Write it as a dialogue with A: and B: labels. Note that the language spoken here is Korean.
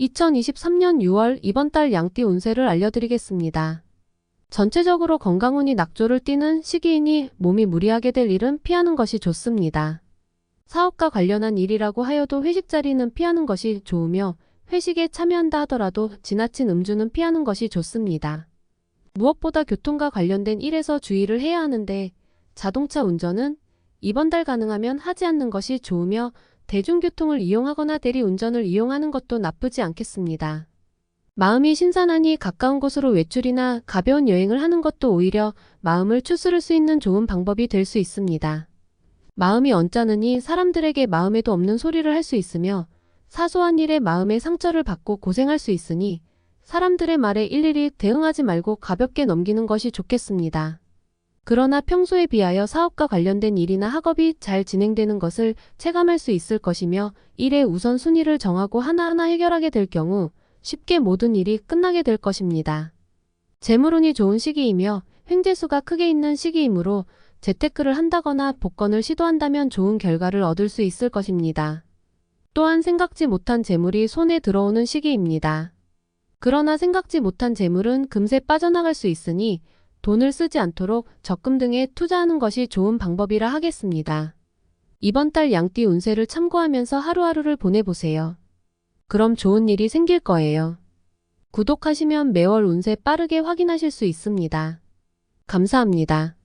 A: 2023년 6월 이번 달 양띠 운세를 알려드리겠습니다. 전체적으로 건강운이 낙조를 띠는 시기이니 몸이 무리하게 될 일은 피하는 것이 좋습니다. 사업과 관련한 일이라고 하여도 회식 자리는 피하는 것이 좋으며 회식에 참여한다 하더라도 지나친 음주는 피하는 것이 좋습니다. 무엇보다 교통과 관련된 일에서 주의를 해야 하는데 자동차 운전은 이번 달 가능하면 하지 않는 것이 좋으며 대중교통을 이용하거나 대리운전을 이용하는 것도 나쁘지 않겠습니다. 마음이 신선하니 가까운 곳으로 외출이나 가벼운 여행을 하는 것도 오히려 마음을 추스를 수 있는 좋은 방법이 될 수 있습니다. 마음이 언짢으니 사람들에게 마음에도 없는 소리를 할 수 있으며 사소한 일에 마음의 상처를 받고 고생할 수 있으니 사람들의 말에 일일이 대응하지 말고 가볍게 넘기는 것이 좋겠습니다. 그러나 평소에 비하여 사업과 관련된 일이나 학업이 잘 진행되는 것을 체감할 수 있을 것이며 일의 우선순위를 정하고 하나하나 해결하게 될 경우 쉽게 모든 일이 끝나게 될 것입니다. 재물운이 좋은 시기이며 횡재수가 크게 있는 시기이므로 재테크를 한다거나 복권을 시도한다면 좋은 결과를 얻을 수 있을 것입니다. 또한 생각지 못한 재물이 손에 들어오는 시기입니다. 그러나 생각지 못한 재물은 금세 빠져나갈 수 있으니 돈을 쓰지 않도록 적금 등에 투자하는 것이 좋은 방법이라 하겠습니다. 이번 달 양띠 운세를 참고하면서 하루하루를 보내보세요. 그럼 좋은 일이 생길 거예요. 구독하시면 매월 운세 빠르게 확인하실 수 있습니다. 감사합니다.